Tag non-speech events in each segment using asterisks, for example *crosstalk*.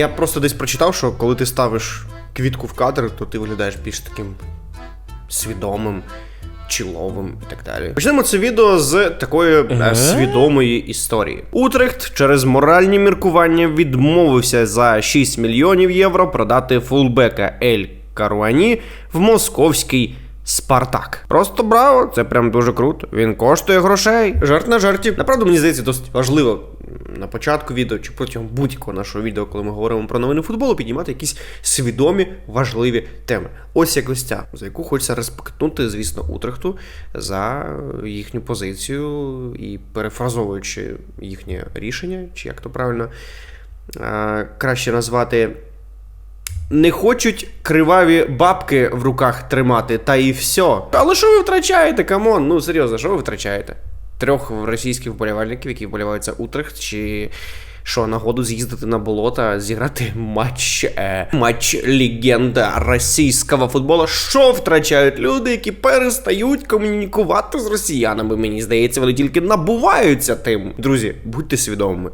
Я просто десь прочитав, що коли ти ставиш квітку в кадр, то ти виглядаєш більш таким свідомим, чіловим і так далі. Почнемо це відео з такої е, свідомої історії. Утрехт через моральні міркування відмовився за 6 мільйонів євро продати фулбека Ель Каруані в московський. Спартак. Просто браво, це прям дуже круто. Він коштує грошей. Жарт на жарті. Направду, мені здається, досить важливо на початку відео чи протягом будь-якого нашого відео, коли ми говоримо про новини футболу, піднімати якісь свідомі важливі теми. Ось якось ця, за яку хочеться респектнути, звісно, Утрехту за їхню позицію і перефразовуючи їхнє рішення, чи як то правильно краще назвати. Не хочуть криваві бабки в руках тримати, та і все. Але що ви втрачаєте, камон? Ну серйозно, що ви втрачаєте? Трьох російських вболівальників, які вболівають за Утрехт, чи що, нагоду з'їздити на болото, зіграти матч, е, матч легенда російського футболу. Що втрачають люди, які перестають комунікувати з росіянами? Мені здається, вони тільки набуваються тим. Друзі, будьте свідомими.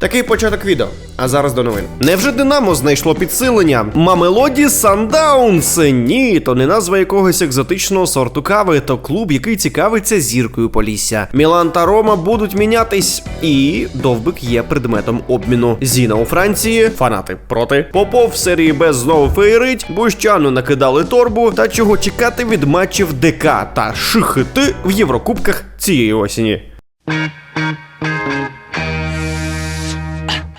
Такий початок відео. А зараз до новин. Невже Динамо знайшло підсилення? Мамелоді Сандаунс. Ні, то не назва якогось екзотичного сорту кави, то клуб, який цікавиться зіркою Полісся. Мілан та Рома будуть мінятись, і довбик є предметом обміну. Зіна у Франції, фанати проти. Попов в серії Б знову феєрить, Бущану накидали торбу. Та чого чекати від матчів ДК та шихити в Єврокубках цієї осені.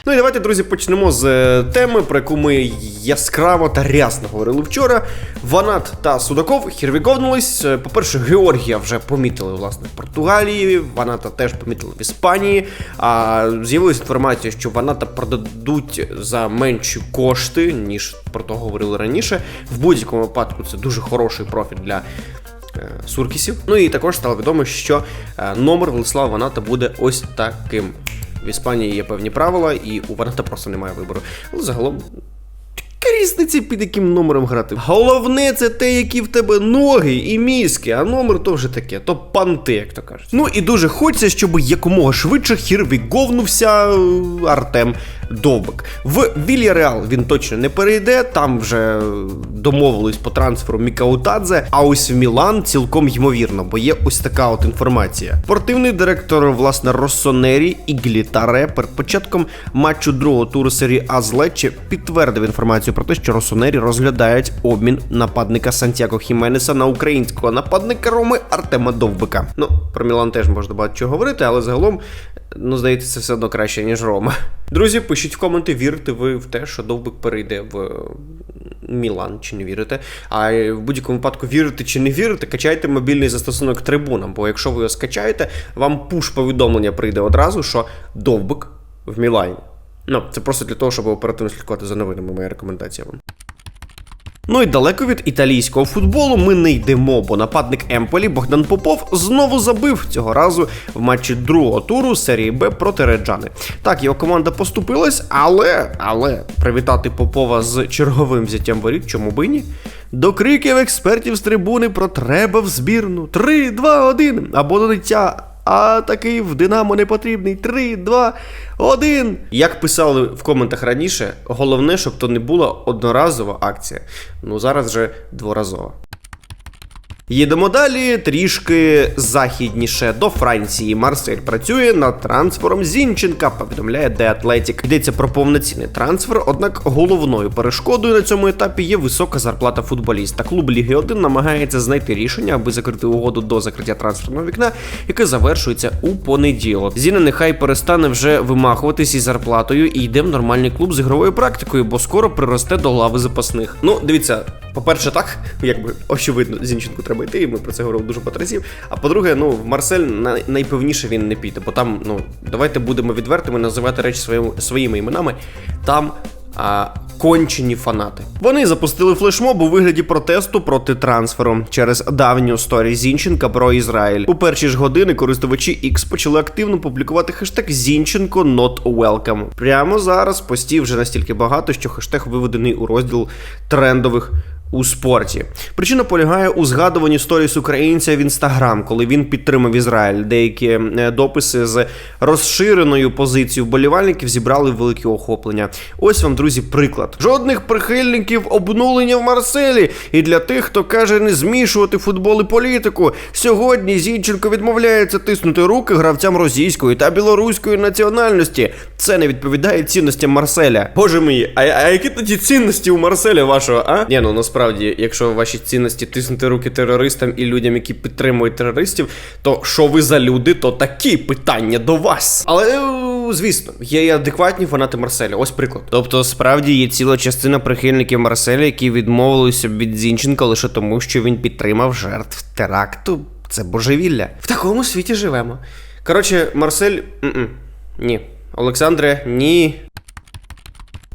Ну і давайте, друзі, почнемо з е, теми, про яку ми яскраво та рясно говорили вчора. Ванат та Судаков хірвіковнулись. Е, По-перше, Георгія вже помітили власне в Португалії, Ваната теж помітили в Іспанії. А з'явилася інформація, що Ваната продадуть за менші кошти, ніж про то говорили раніше. В будь-якому випадку це дуже хороший профіль для. е, Суркісів. Ну і також стало відомо, що номер Владислава Ваната буде ось таким. В Іспанії є певні правила, і у Ваната просто немає вибору. Але загалом. Різниці під яким номером грати. Головне це те, які в тебе ноги і мізки, а номер то вже таке, то панти, як то кажуть. Ну і дуже хочеться, щоб якомога швидше хірвіговнувся е, Артем Довбик. В Вільяреал він точно не перейде, там вже домовились по трансферу Мікаутадзе, а ось в Мілан цілком ймовірно, бо є ось така от інформація. Спортивний директор, власне, Россонері Іглітаре перед початком матчу другого туру серії А з Лечче підтвердив інформацію про те, що Россонері розглядають обмін нападника Сантьяго Хіменеса на українського нападника Роми Артема Довбика. Ну, про Мілан теж можна багато чого говорити, але загалом, ну, здається, це все одно краще, ніж Рома. Друзі, пишіть в коменти, вірите ви в те, що Довбик перейде в Мілан, чи не вірите. А в будь-якому випадку вірите чи не вірите, качайте мобільний застосунок трибуна, бо якщо ви його скачаєте, вам пуш-повідомлення прийде одразу, що Довбик в Мілані. Ну, це просто для того, щоб оперативно слідкувати за новинами, моя рекомендація вам. Ну і далеко від італійського футболу ми не йдемо, бо нападник Емполі Богдан Попов знову забив цього разу в матчі другого туру серії Б проти Реджани. Так, його команда поступилась, але але привітати Попова з черговим взяттям воріт, чому би ні? До криків експертів з трибуни про треба в збірну. 3, 2, 1 або додиття а такий в Динамо не потрібний. 3, 2, 1. Як писали в коментах раніше, головне, щоб то не була одноразова акція. Ну зараз вже дворазова. Їдемо далі трішки західніше до Франції. Марсель працює над трансфером Зінченка, повідомляє The Athletic. Йдеться про повноцінний трансфер, однак головною перешкодою на цьому етапі є висока зарплата футболіста. Клуб Ліги 1 намагається знайти рішення, аби закрити угоду до закриття трансферного вікна, яке завершується у понеділок. Зіна нехай перестане вже вимахуватись із зарплатою і йде в нормальний клуб з ігровою практикою, бо скоро приросте до лави запасних. Ну, дивіться, по-перше, так, якби очевидно, Зінченку треба йти, і ми про це говорили дуже багато разів. А по-друге, ну в Марсель най- найпевніше він не піде, бо там, ну, давайте будемо відвертими, називати речі своїми, своїми іменами. Там а, кончені фанати. Вони запустили флешмоб у вигляді протесту проти трансферу через давню сторі Зінченка про Ізраїль. У перші ж години користувачі X почали активно публікувати хештег Зінченко not welcome. Прямо зараз постів вже настільки багато, що хештег виведений у розділ трендових у спорті. Причина полягає у згадуванні сторіс українця в інстаграм, коли він підтримав Ізраїль. Деякі е, дописи з розширеною позицією вболівальників зібрали велике охоплення. Ось вам, друзі, приклад. Жодних прихильників обнулення в Марселі. І для тих, хто каже не змішувати футбол і політику. Сьогодні Зінченко відмовляється тиснути руки гравцям російської та білоруської національності. Це не відповідає цінностям Марселя. Боже мій, а, а які тоді цінності у Марселя вашого, а? Ні, ну насправді, якщо ваші цінності тиснути руки терористам і людям, які підтримують терористів, то що ви за люди, то такі питання до вас. Але. е, Звісно, є і адекватні фанати Марселя. Ось приклад. Тобто, справді є ціла частина прихильників Марселя, які відмовилися від Зінченка лише тому, що він підтримав жертв теракту. Це божевілля. В такому світі живемо. Коротше, Марсель. м-м, Ні. Олександре, ні.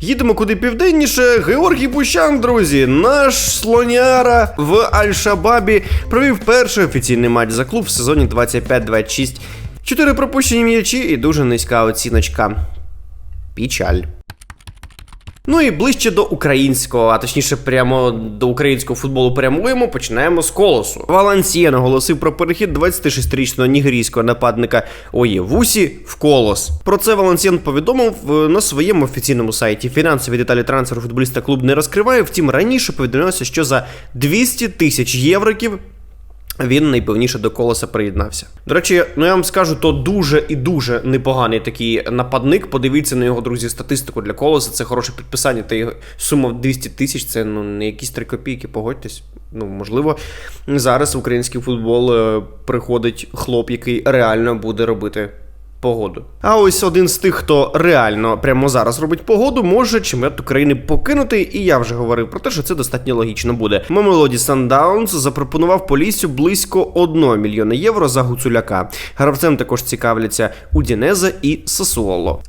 Їдемо куди південніше. Георгій Бущан, друзі, наш слоняра в Аль-Шабабі провів перший офіційний матч за клуб в сезоні 25-26. Чотири пропущені м'ячі і дуже низька оціночка. Печаль. Ну і ближче до українського, а точніше, прямо до українського футболу прямуємо. Починаємо з колосу. Валансія наголосив про перехід 26-річного нігерійського нападника Оєвусі в колос. Про це Валансіян повідомив е, на своєму офіційному сайті. Фінансові деталі трансферу футболіста клуб не розкриває. Втім, раніше повідомлялося, що за 200 тисяч євриків він найпевніше до колеса приєднався. До речі, ну я вам скажу, то дуже і дуже непоганий такий нападник. Подивіться на його друзі статистику для колеса. Це хороше підписання. Та його сума в 200 тисяч. Це ну не якісь три копійки. Погодьтесь. Ну можливо, зараз в український футбол е, приходить хлоп, який реально буде робити. Погоду. А ось один з тих, хто реально прямо зараз робить погоду, може чемпіонат України покинути, і я вже говорив про те, що це достатньо логічно буде. Мемелоді Сандаунс запропонував Поліссю близько 1 мільйона євро за Гуцуляка. Гравцем також цікавляться Удінеза і Сасуоло.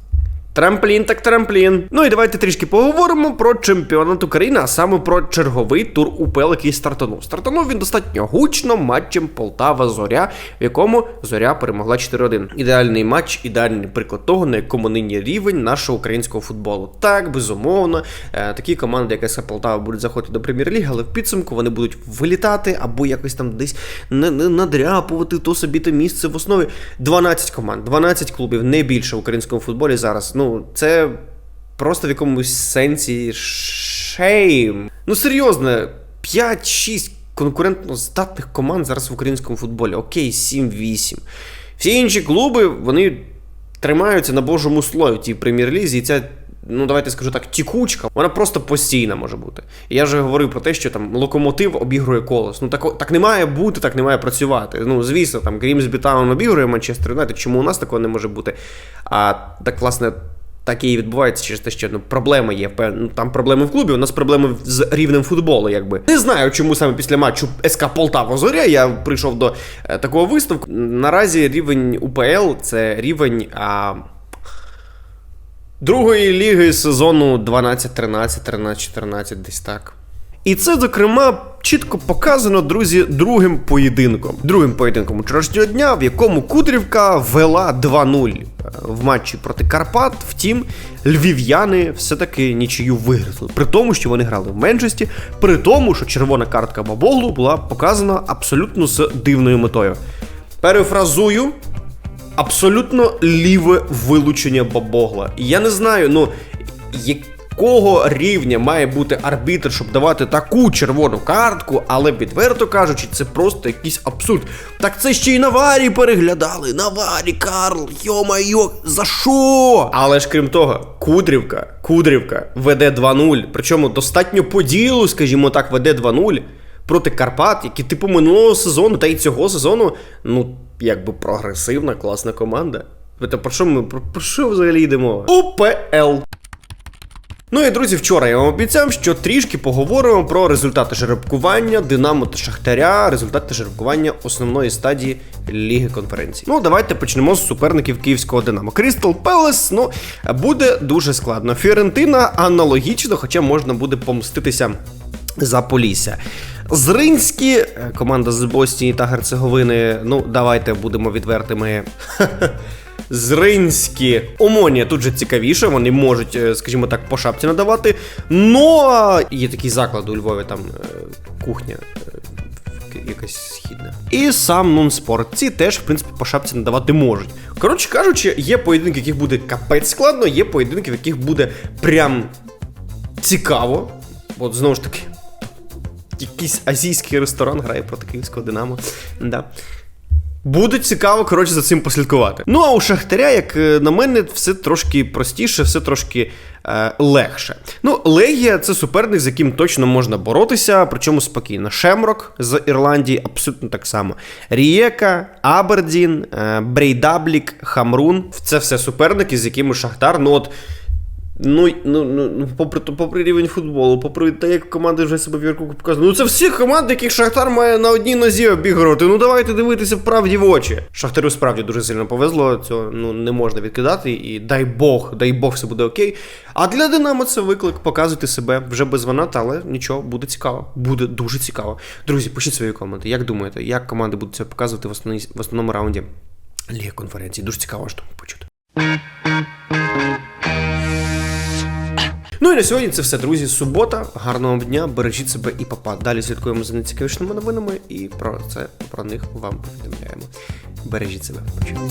Трамплін так трамплін. Ну і давайте трішки поговоримо про чемпіонат України, а саме про черговий тур УПЛ, який стартанув. Стартанув він достатньо гучно матчем Полтава Зоря, в якому Зоря перемогла 4-1. Ідеальний матч, ідеальний приклад того, на якому нині рівень нашого українського футболу. Так, безумовно, е, такі команди, як СК Полтава, будуть заходити до прем'єр-ліги, але в підсумку вони будуть вилітати або якось там десь не- не- надряпувати то собі те місце в основі. 12 команд, 12 клубів, не більше в українському футболі зараз. Ну, це просто в якомусь сенсі шейм. Ну, серйозно, 5-6 конкурентно здатних команд зараз в українському футболі. Окей, 7-8. Всі інші клуби, вони тримаються на божому слові в тій прем'єр-лізі, і ця. Ну, давайте скажу так, тікучка, вона просто постійна може бути. І я вже говорив про те, що там локомотив обігрує колос. Ну так, так не має бути, так не має працювати. Ну, звісно, там Грімсбі Таун обігрує Манчестер Юнайтед. Чому у нас такого не може бути? А так, власне, так і відбувається через те, що ну, проблеми є. Ну, там проблеми в клубі, у нас проблеми з рівнем футболу, якби. Не знаю, чому саме після матчу СК Полтава Зоря я прийшов до е, такого висновку. Наразі рівень УПЛ це рівень. А... Другої ліги сезону 12-13, 13-14, десь так. І це, зокрема, чітко показано, друзі, другим поєдинком. Другим поєдинком вчорашнього дня, в якому Кудрівка вела 2-0 в матчі проти Карпат. Втім, львів'яни все-таки нічию виграли. При тому, що вони грали в меншості, при тому, що червона картка Бабоглу була показана абсолютно з дивною метою. Перефразую, абсолютно ліве вилучення бабогла. Я не знаю, ну якого рівня має бути арбітр, щоб давати таку червону картку, але відверто кажучи, це просто якийсь абсурд. Так це ще й на варі переглядали. На варі, Карл, йо-майо, за що? Але ж крім того, Кудрівка, Кудрівка веде 2-0. Причому достатньо по ділу, скажімо так, веде 2-0 проти Карпат, які типу минулого сезону та й цього сезону, ну, якби прогресивна, класна команда. Ви то про що ми про що взагалі йдемо? УПЛ. Ну і друзі, вчора я вам обіцяв, що трішки поговоримо про результати жеребкування Динамо та Шахтаря, результати жеребкування основної стадії Ліги конференцій. Ну, давайте почнемо з суперників київського Динамо. Крістал Пелес, ну, буде дуже складно. Фіорентина аналогічно, хоча можна буде помститися за Полісся. Зринські, е, команда з Бостії та Герцеговини. Ну, давайте будемо відвертими. *laughs* Зринські. Омонія тут же цікавіше, вони можуть, е, скажімо так, по шапці надавати. Но є такі заклади у Львові, там е, кухня. е, Якась східна. І сам нунспорт. Ці теж, в принципі, по шапці надавати можуть. Коротше кажучи, є поєдинки, яких буде капець складно, є поєдинки, в яких буде прям цікаво. От знову ж таки, якийсь азійський ресторан грає проти київського Динамо. Да. Буде цікаво, коротше, за цим послідкувати. Ну а у Шахтаря, як е, на мене, все трошки простіше, все трошки е, легше. Ну, Легія це суперник, з яким точно можна боротися, причому спокійно. Шемрок з Ірландії абсолютно так само. Рієка, Абердін, е, Брейдаблік, Хамрун. Це все суперники, з якими Шахтар, ну от. Ну, ну, ну, ну, попри, попри рівень футболу, попри те, як команди вже себе в Єврокубку показують. Ну це всі команди, яких Шахтар має на одній нозі обігрувати. Ну давайте дивитися правді в очі. Шахтарю справді дуже сильно повезло, цього ну не можна відкидати. І дай Бог, дай Бог, все буде окей. А для Динамо це виклик показувати себе вже без ваната, але нічого, буде цікаво. Буде дуже цікаво. Друзі, пишіть свої коменти. Як думаєте, як команди будуть це показувати в, основній, в основному раунді Ліги конференції? Дуже цікаво, що почути. Ну і на сьогодні це все, друзі. Субота. Гарного дня, бережіть себе і папа. Далі слідкуємо за найцікавішими новинами і про це про них вам повідомляємо. Бережіть себе. Почуємо.